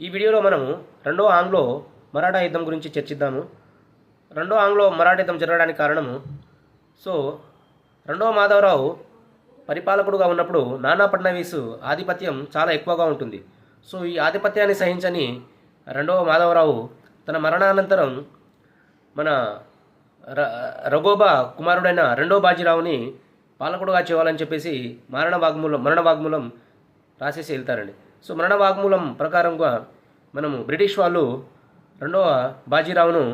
ఈ వీడియోలో మనము రెండో ఆంగ్లో మరాఠా యుద్ధం గురించి చర్చిద్దాము. రెండో ఆంగ్లో మరాఠా యుద్ధం జరగడానికి కారణము సో రెండవ మాధవరావు పరిపాలకుడుగా ఉన్నప్పుడు నానా ఫడ్నవీస్ ఆధిపత్యం చాలా ఎక్కువగా ఉంటుంది. సో ఈ ఆధిపత్యాన్ని సహించని రెండవ మాధవరావు తన మరణానంతరం మన ర రఘోబా కుమారుడైన రెండో బాజీరావుని పాలకుడుగా చేయాలని చెప్పేసి మరణ వాగ్మూలం మరణ వాగ్మూలం రాసేసి వెళ్తారండి. సో మరణ వాగ్మూలం ప్రకారంగా మనము బ్రిటిష్ వాళ్ళు రెండవ బాజీరావును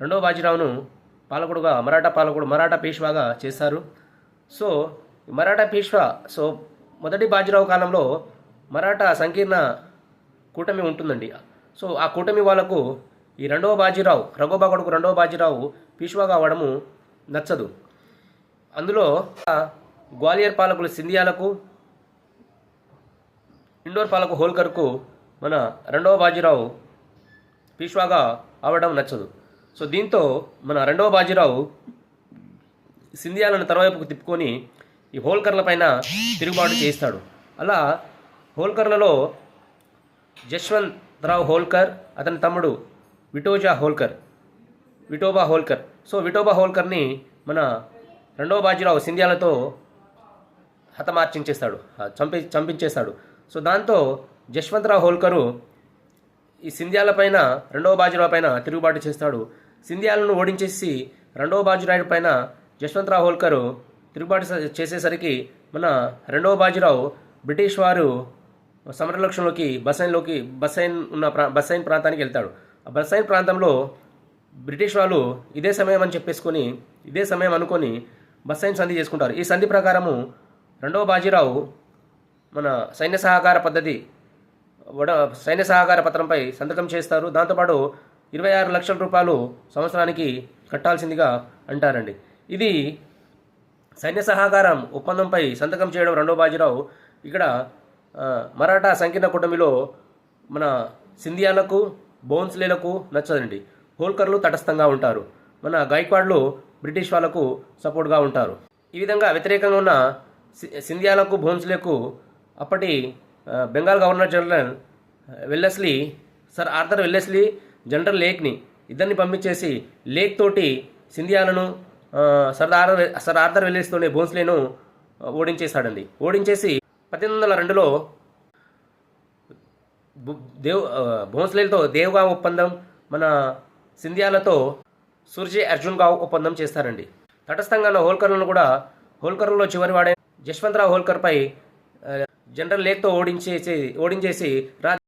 రెండవ బాజీరావును పాలకుడుగా మరాఠా పాలకుడు మరాఠా పేష్వాగా చేశారు. సో మరాఠా పేష్వా సో మొదటి బాజీరావు కాలంలో మరాఠా సంకీర్ణ కూటమి ఉంటుందండి. సో ఆ కూటమి వాళ్ళకు ఈ రెండవ బాజీరావు రఘోబా కొడుకు రెండవ బాజీరావు పీష్వాగా అవడము నచ్చదు. అందులో ఆ గ్వాలియర్ పాలకులు సింధియాలకు ఇండోర్ పాలకు హోల్కర్కు మన రెండవ బాజీరావు పీష్వాగా అవడం నచ్చదు. సో దీంతో మన రెండవ బాజీరావు సింధియాలను తరవైపుకు తిప్పుకొని ఈ హోల్కర్ల పైన తిరుగుబాటు చేయిస్తాడు. అలా హోల్కర్లలో జశ్వంత్ రావు హోల్కర్ అతని తమ్ముడు విటోజా హోల్కర్ విఠోబా హోల్కర్. సో విఠోబా హోల్కర్ని మన రెండవ బాజీరావు సింధియాలతో హతమార్చించేస్తాడు చంపి చంపించేస్తాడు. సో దాంతో జశ్వంతరావు హోల్కరు ఈ సింధ్యాల పైన రెండవ బాజీరావు పైన తిరుగుబాటు చేస్తాడు. సింధ్యాలను ఓడించేసి రెండవ బాజీరాయుడు పైన జశ్వంతరావు హోల్కరు తిరుగుబాటు చేసేసరికి మన రెండవ బాజీరావు బ్రిటిష్ వారు సమరలక్ష్యంలోకి బసైన్లోకి బసైన్ ఉన్న ప్రా బసైన్ ప్రాంతానికి వెళ్తాడు. ఆ బసైన్ ప్రాంతంలో బ్రిటిష్ వాళ్ళు ఇదే సమయం అని చెప్పేసుకొని ఇదే సమయం అనుకొని బసైన్ సంధి చేసుకుంటారు. ఈ సంధి ప్రకారము రెండవ బాజీరావు మన సైన్య సహకార పద్ధతి వడ సైన్య సహకార పత్రంపై సంతకం చేస్తారు. దాంతోపాటు ఇరవై ఆరు లక్షల రూపాయలు సంవత్సరానికి కట్టాల్సిందిగా అంటారండి. ఇది సైన్య సహకారం ఒప్పందంపై సంతకం చేయడం రెండో బాజీరావు. ఇక్కడ మరాఠా సంకీర్ణ కూటమిలో మన సింధియాలకు బోన్స్లేలకు నచ్చదండి. హోల్కర్లు తటస్థంగా ఉంటారు. మన గాయక్వాడ్లు బ్రిటిష్ వాళ్ళకు సపోర్ట్గా ఉంటారు. ఈ విధంగా వ్యతిరేకంగా ఉన్న సి- సింధియాలకు భోన్స్లేకు అప్పటి Bengal governor general Wellesley sir Arthur Wellesley general లేక్ని ఇద్దరిని పంపించేసి లేక్ తోటి సింధియాలను సర్దార్ సర్ ఆర్థర్ సర్ వెల్లెస్తోనే భోన్స్లేను ఓడించేశాడండి. ఓడించేసి పద్దెనిమిది వందల రెండులో దేవ్ భోన్స్లేలతో దేవ్గావ్ ఒప్పందం మన సింధియాలతో సూర్జే అర్జున్ గావ్ ఒప్పందం చేస్తారండి. తటస్థంగా ఉన్న హోల్కర్లను కూడా హోల్కర్లలో చివరి వాడే జశ్వంతరావు హోల్కర్పై జనరల్ లేక్తో ఓడించేసి ఓడించేసి రా